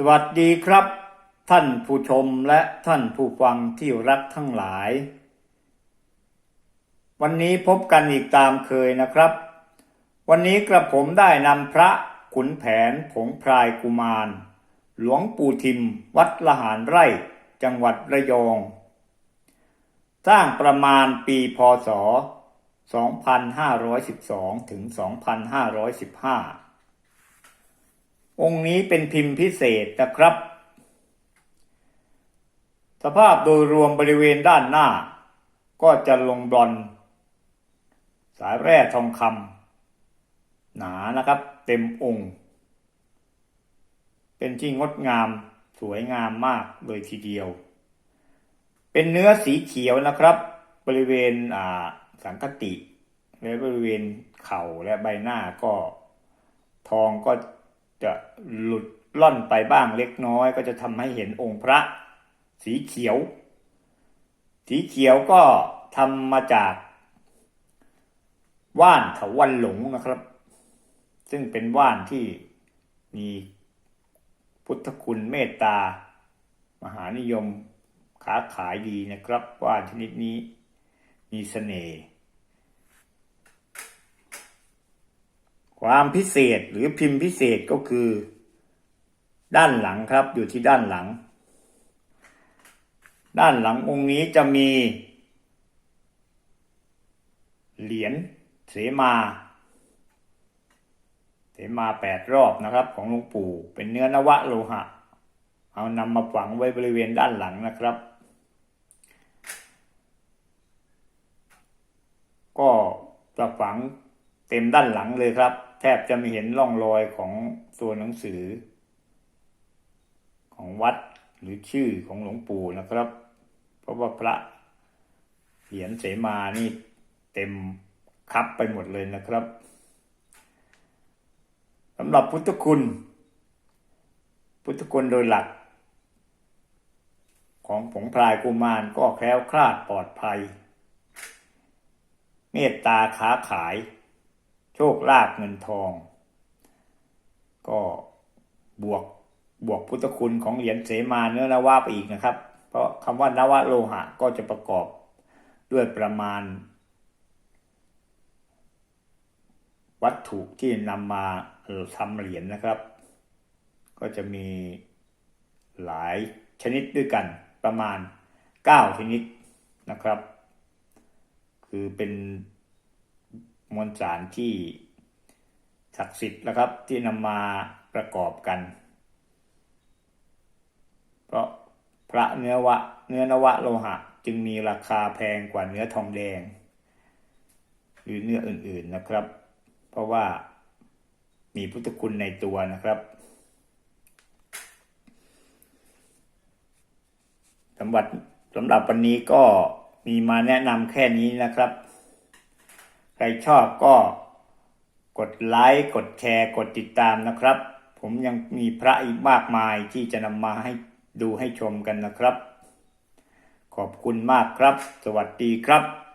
สวัสดีครับ ท่านผู้ชมและท่านผู้ฟังที่รักทั้งหลาย วันนี้พบกันอีกตามเคยนะครับ วันนี้กระผมได้นำพระขุนแผนผงพรายกุมาร หลวงปู่ทิม วัดละหารไร่ จังหวัดระยอง สร้างประมาณปีพศ 2512 ถึง 2515 องค์นี้เป็นพิมพ์พิเศษนะครับ สภาพโดยรวมบริเวณด้านหน้า ก็จะลงบลอน สายแร่ทองคำหนานะครับ เต็มองค์ เป็นที่งดงามสวยงามมากเลยทีเดียว เป็นเนื้อสีเขียวนะครับ บริเวณสังคติและบริเวณเข่าและใบหน้าก็ทองก็ จะหลุดล่อนไปบ้างเล็กน้อย ก็จะทำให้เห็นองค์พระ สีเขียว สีเขียวก็ทำมาจาก ว่านเถาวันหลงนะครับ ซึ่งเป็นว่านที่มีพุทธคุณเมตตา มหานิยมค้าขายดีนะครับ ว่านชนิดนี้มีเสน่ห์ ความพิเศษหรือพิมพ์พิเศษก็คือ ด้านหลังครับอยู่ที่ด้านหลัง ด้านหลังองค์นี้จะมี เหรียญเสมาเสมาแปดรอบนะครับ ของหลวงปู่เป็นเนื้อนวะโลหะ เอานำมาฝังไว้บริเวณด้านหลังนะครับ ก็จะฝังเต็มด้านหลังเลยครับ แทบจะไม่เห็นร่องรอยของตัวหนังสือ ของวัดหรือชื่อของหลวงปู่นะครับ เพราะว่าพระเหรียญเสมานี่เต็มคับไปหมดเลยนะครับสำหรับพุทธคุณ พุทธคุณโดยหลัก ของผงพรายกุมารก็แคล้วคลาดปลอดภัย เมตตาค้าขาย โชคลาภเงินทอง ก็บวกบวกพุทธคุณของเหรียญเสมาเนื้อนวะไปอีกนะครับ เพราะคำว่านวะโลหะก็จะประกอบด้วยประมาณ วัตถุที่นำมาทำเหรียญนะครับ ก็จะมีหลายชนิดด้วยกันประมาณ 9 ชนิดนะครับ คือเป็น มวลสารที่ศักดิ์สิทธิ์นะครับที่นำมาประกอบกัน เพราะพระเนื้อวะเนื้อนวะโลหะจึงมีราคาแพงกว่าเนื้อทองแดง หรือเนื้ออื่นๆนะครับ เพราะว่ามีพุทธคุณในตัวนะครับสำหรับสำหรับวันนี้ก็มีมาแนะนำแค่นี้นะครับ ใครชอบก็กดไลค์กดแชร์ กดติดตามนะครับ ผมยังมีพระอีกมากมายที่จะนำมาให้ดูให้ชมกันนะครับ ขอบคุณมากครับ สวัสดีครับ